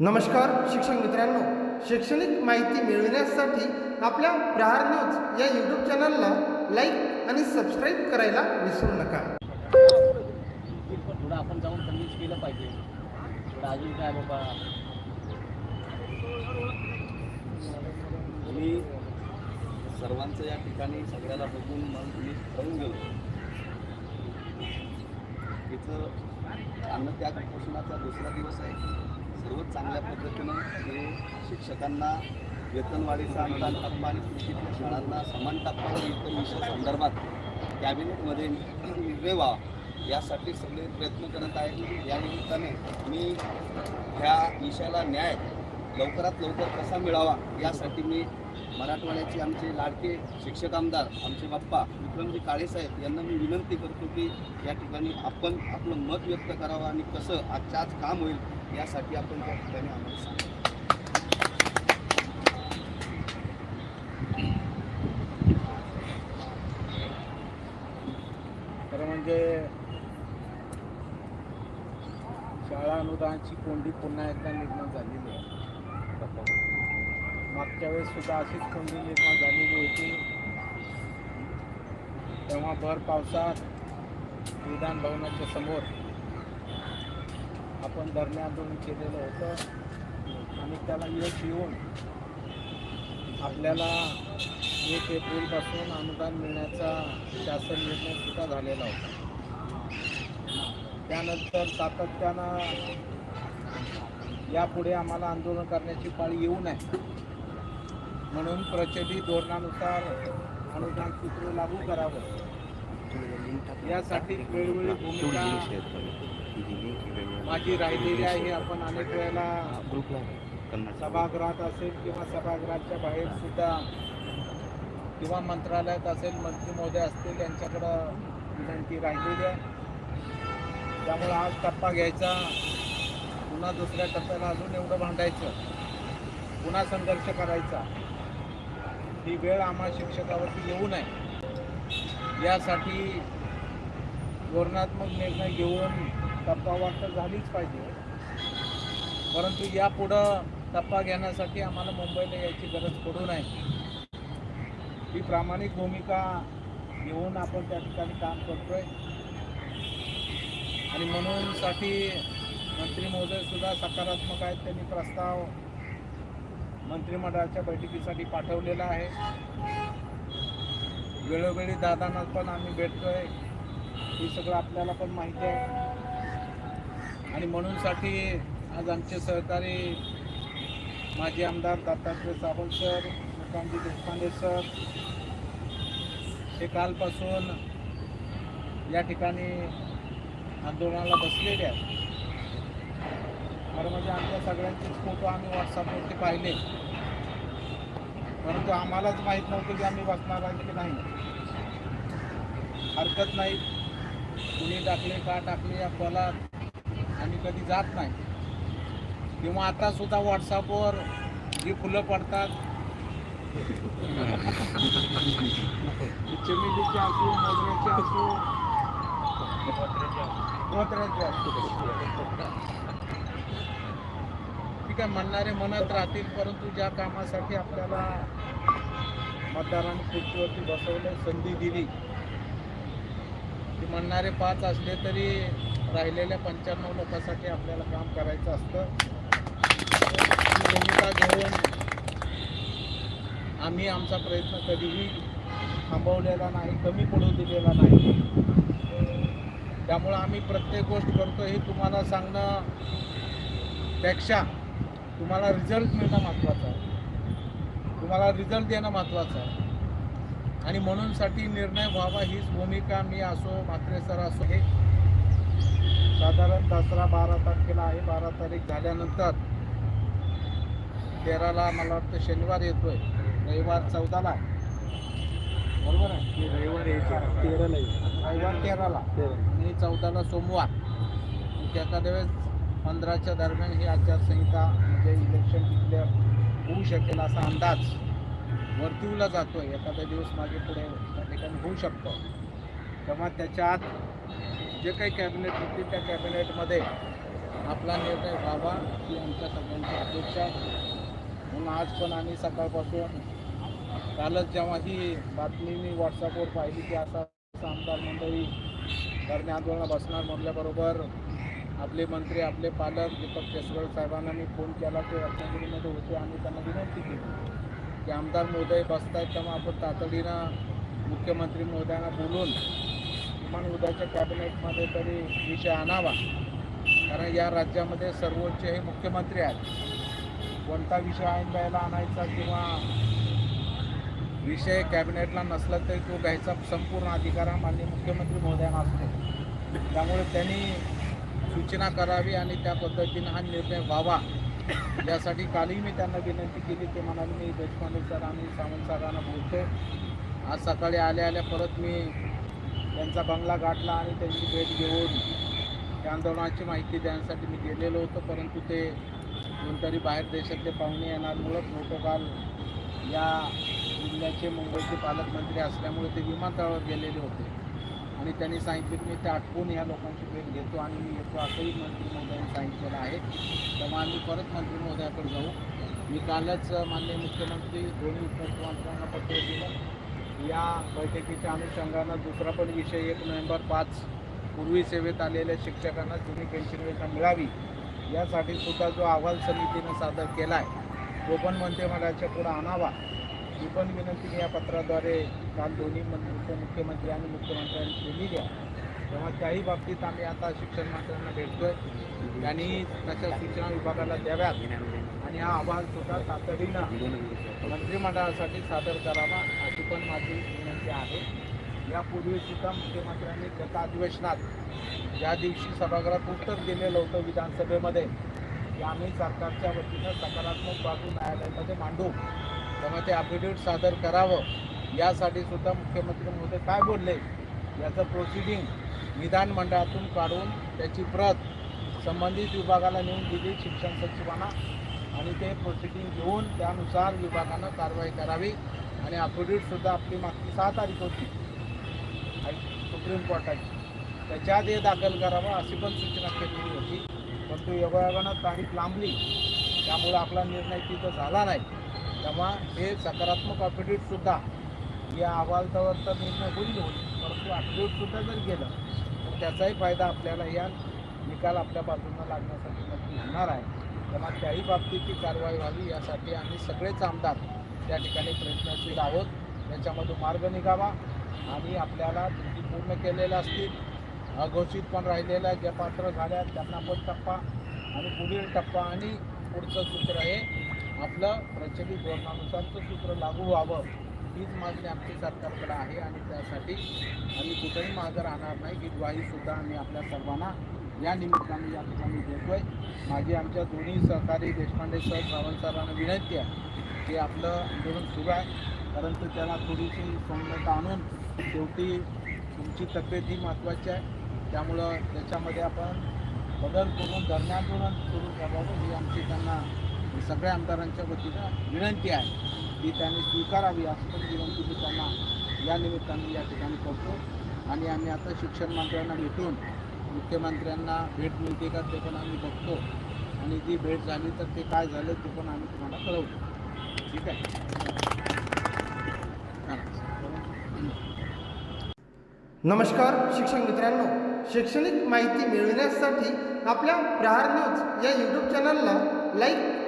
नमस्कार शिक्षक मित्रांनो. शैक्षणिक माहिती मिळविण्यासाठी आपल्या प्रहार न्यूज या यूट्यूब चॅनलला लाईक आणि सबस्क्राईब करायला विसरू नका. थोडं आपण जाऊन कन्व्हिन्स केलं पाहिजे. थोडं अजून काय बाबा? मी सर्वांचं या ठिकाणी सगळ्याला बघून मग मी ठरवून गेलो. इथं अन्नत्याग उपोषणाचा दुसरा दिवस आहे. सर्वच चांगल्या पद्धतीनं हे शिक्षकांना वेतनवाढीचा अनुदान टप्पा आणि कृषीतील शाळांना समान टप्पा इतर विषय संदर्भात कॅबिनेटमध्ये निर्णय व्हावा यासाठी सगळे प्रयत्न करत आहे. या निमित्ताने मी ह्या विषयाला न्याय लवकरात लवकर कसा मिळावा यासाठी मी मराठवाड्याचे आमचे लाडके शिक्षक आमदार आमचे बाप्पा विक्रमजी काळेसाहेब यांना मी विनंती करतो की या ठिकाणी आपण आपलं मत व्यक्त करावं आणि कसं आजच्या आज काम होईल यासाठी आपण त्या ठिकाणी आम्हाला सांगा खरं म्हणजे शाळा अनुदानाची कोंडी पुन्हा एकदा निर्माण झालेली आहे. मागच्या वेळेस सुद्धा अशीच कोंडी निर्माण झालेली होती. तेव्हा भर पावसात विधान भवनाच्या समोर आपण धरणे आंदोलन केलेलं होतं. आणि त्याला यश येऊन आपल्याला एक एप्रिलपासून अनुदान मिळण्याचा शासन निर्णयसुद्धा झालेला होता. त्यानंतर सातत्यानं यापुढे आम्हाला आंदोलन करण्याची पाळी येऊ नये. म्हणून प्रचलित धोरणानुसार अनुदान सूत्र लागू करावं. यासाठी वेळोवेळी भूमिका माझी राहिलेली आहे. आपण अनेक वेळेला सभागृहात असेल किंवा सभागृहाच्या बाहेर सुद्धा किंवा मंत्रालयात असेल मंत्री महोदय असतील यांच्याकडं विनंती राहिलेली आहे. त्यामुळे आज टप्पा घ्यायचा. पुन्हा दुसऱ्या टप्प्याला अजून एवढं भांडायचं. पुन्हा संघर्ष करायचा. ही वेळ आम्हा शिक्षकावरती येऊ नये. यासाठी धोरणात्मक निर्णय घेऊन टप्पावाटप झालीच पाहिजे. परंतु यापुढं टप्पा घेण्यासाठी आम्हाला मुंबईला यायची गरज पडू नये. ही प्रामाणिक भूमिका घेऊन आपण त्या ठिकाणी काम करतोय. आणि म्हणून साठी मंत्री महोदय सुद्धा सकारात्मक आहेत त्यांनी प्रस्ताव मंत्रिमंडळाच्या बैठकीसाठी पाठवलेला आहे. वेळोवेळी दादांना पण आम्ही भेटतोय. हे सगळं आपल्याला पण माहिती आहे. आणि म्हणूनसाठी आज आमचे सहकारी माजी आमदार दत्तात्रय सावंत सर मुकामजी देशपांडे सर हे कालपासून या ठिकाणी आंदोलनाला बसलेले आहेत. खरं म्हणजे आमच्या सगळ्यांचेच फोटो आम्ही व्हॉट्सअपवरती पाहिले. परंतु आम्हालाच माहीत नव्हतं की आम्ही बसणार आहे की नाही. हरकत नाही. कुणी टाकले का टाकले या कॉलात आम्ही कधी जात नाही. किंवा आता सुद्धा व्हॉट्सअपवर जी फुलं पडतात. चमेलीची असो मोगऱ्याची असो धोत्र्याची असो. ठीक आहे म्हणणारे म्हणत राहतील परंतु ज्या कामासाठी आपल्याला मतदारांनी खुर्चीवरती बसवलं संधी दिली म्हणणारे पाच असले तरी राहिलेल्या पंच्याण्णव लोकांसाठी आपल्याला काम करायचं असतं. भूमिका घेऊन आम्ही आमचा प्रयत्न कधीही थांबवलेला नाही कमी पडू दिलेला नाही. त्यामुळं आम्ही प्रत्येक गोष्ट करतो हे तुम्हाला सांगणं पेक्षा तुम्हाला रिझल्ट मिळणं महत्त्वाचं आहे. तुम्हाला रिझल्ट देणं महत्त्वाचं आहे. आणि म्हणूनसाठी निर्णय व्हावा हीच भूमिका मी असो म्हात्रे सर असो हे साधारण दसरा बारा तारखेला आहे. बारा तारीख झाल्यानंतर तेराला मला वाटतं शनिवार येतोय. रविवार चौदाला. बरोबर आहे? रविवार तेराला रविवार तेराला. आणि चौदाला सोमवार. त्या एखाद्या वेळेस पंधराच्या दरम्यान ही आचारसंहिता म्हणजे इलेक्शन डिक्लेअर होऊ शकेल असा अंदाज. वर्तुळला जातो आहे एखादा दिवस मागे पुढे त्या ठिकाणी होऊ शकतो. तेव्हा त्याच्या आत जे काही कॅबिनेट होती त्या कॅबिनेटमध्ये आपला निर्णय व्हावा ही आमच्या सगळ्यांची अपेक्षा म्हणून आज पण आम्ही सकाळपासून कालच जेव्हा ही बातमी मी व्हॉट्सअपवर पाहिली की असा आमदार मंडळी धरणे आंदोलनाला बसणार म्हटल्याबरोबर आपले मंत्री आपले पालक दीपक केसरकर साहेबांना मी फोन केला ते रत्नागिरीमध्ये होते. आणि त्यांना विनंती केली. की आमदार महोदय बसत आहेत तेव्हा आपण तातडीनं मुख्यमंत्री महोदयांना बोलून किमान उद्याच्या कॅबिनेटमध्ये तरी विषय आणावा. कारण या राज्यामध्ये सर्वोच्च हे मुख्यमंत्री आहेत. कोणता विषय ऐन द्यायला आणायचा किंवा विषय कॅबिनेटला नसला तरी तो घ्यायचा संपूर्ण अधिकार हा माननीय मुख्यमंत्री महोदयांना असतो. त्यामुळे त्यांनी सूचना करावी आणि त्या पद्धतीनं हा निर्णय व्हावा. यासाठी कालही मी त्यांना विनंती केली. ते म्हणाले मी देशपांडे सर आणि सावंत सरांना बोलतो आज सकाळी आल्या आल्या परत मी त्यांचा बंगला गाठला आणि त्यांची भेट घेऊन त्या आंदोलनाची माहिती देण्यासाठी मी गेलेलो होतो. परंतु ते कोणतरी बाहेर देशातले पाहुणे येणारमुळं प्रोटोकॉल या जिल्ह्याचे मुंबईचे पालकमंत्री असल्यामुळे ते विमानतळावर गेलेले होते. आणि त्यांनी सांगितले की मी ते आठवून या लोकांची भेट घेतो आणि मी येतो असंही मंत्री महोदयांनी सांगितलेलं आहे. तेव्हा आम्ही परत मंत्री महोदयाकडे जाऊ. मी कालच माननीय मुख्यमंत्री दोन्ही उपमुख्यमंत्र्यांना पत्र दिलं. या बैठकीच्या अनुषंगानं दुसरा पण विषय एक नोव्हेंबर पाच पूर्वी सेवेत आलेल्या शिक्षकांना जुनी पेन्शन वेतन मिळावी यासाठी सुद्धा जो अहवाल समितीनं सादर केला आहे तो पण मंत्रिमंडळाच्या पुढं आणावा. ही पण विनंती या पत्राद्वारे काल दोन्ही मंत्री उपमुख्यमंत्री आणि मुख्यमंत्र्यांनी केली द्या तेव्हा त्याही बाबतीत आम्ही आता शिक्षण मंत्र्यांना भेटतोय. त्यांनी तशा सूचना विभागाला द्याव्यात. आणि हा अहवाल सुद्धा तातडीनं मंत्रिमंडळासाठी सादर करावा अशी पण माझी विनंती आहे. यापूर्वी सुद्धा मुख्यमंत्र्यांनी गत अधिवेशनात ज्या दिवशी सभागृहात उत्तर दिलेलं होतं विधानसभेमध्ये की आम्ही सरकारच्या वतीनं सकारात्मक बाजू न्यायालयामध्ये मांडू. त्यामुळे ते अफिडेविट सादर करावं. यासाठी सुद्धा मुख्यमंत्री मोदी काय बोलले? याचं प्रोसिडिंग विधानमंडळातून काढून त्याची प्रत संबंधित विभागाला नेऊन दिली शिक्षण सचिवांना आणि ते प्रोसिडिंग घेऊन त्यानुसार विभागानं कारवाई करावी आणि अफिडेविटसुद्धा आपली मागची सहा तारीख होती. सुप्रीम कोर्टाची. त्याच्या आधी हे दाखल करावं अशी पण सूचना केलेली होती. परंतु योगायोगानं तारीख लांबली. त्यामुळं आपला निर्णय तिथं झाला नाही. तेव्हा हे सकारात्मक अफिडेविटसुद्धा या अहवालावर तर निर्णय होईल होईल परंतु अफिडेविटसुद्धा जर गेलं तर त्याचाही फायदा आपल्याला या निकाल आपल्या बाजूनं लागण्यासाठी नक्की होणार आहे. तेव्हा त्याही बाबतीची कारवाई व्हावी यासाठी आम्ही सगळेच आमदार त्या ठिकाणी प्रयत्नशील आहोत. त्याच्यामधून मार्ग निघावा आणि आपल्याला त्रुटी पूर्ण केलेल्या असतील अघोषित पण राहिलेल्या ज्या पात्र झाल्या त्यांना पण टप्पा आणि पुढील टप्पा आणि पुढचं सूत्र हे आपलं प्रचलित धोरणानुसारचं सूत्र लागू व्हावं हीच मागणी आमची सरकारकडे आहे आणि त्यासाठी आम्ही कुठेही मागं राहणार नाही. ही ग्वाहीसुद्धा आम्ही आपल्या सर्वांना या निमित्ताने या ठिकाणी देतोय. माझी आमच्या दोन्ही सहकारी देशपांडे सर सावंत सरांना विनंती आहे की आपलं आंदोलन सुरू आहे. परंतु त्याला थोडीशी सौम्यता आणून शेवटी तुमची तब्येत ही महत्त्वाची आहे. त्यामुळं त्याच्यामध्ये आपण बदल करून धरणे आंदोलन सुरू करावं ही आमची त्यांना सगळ्या आमदारांच्या वतीनं विनंती आहे ती त्यांनी स्वीकारावी असं पण विनंती मी त्यांना या निमित्ताने या ठिकाणी करतो. आणि आम्ही आता शिक्षण मंत्र्यांना भेटून मुख्यमंत्र्यांना भेट मिळते का ते पण आम्ही बघतो. आणि जी भेट झाली तर ते काय झालं ते पण आम्ही तुम्हाला कळवतो. ठीक आहे? नमस्कार. शिक्षक मित्रांनो. शैक्षणिक माहिती मिळविण्यासाठी आपल्या प्रहार न्यूज या यूट्यूब चॅनलला लाईक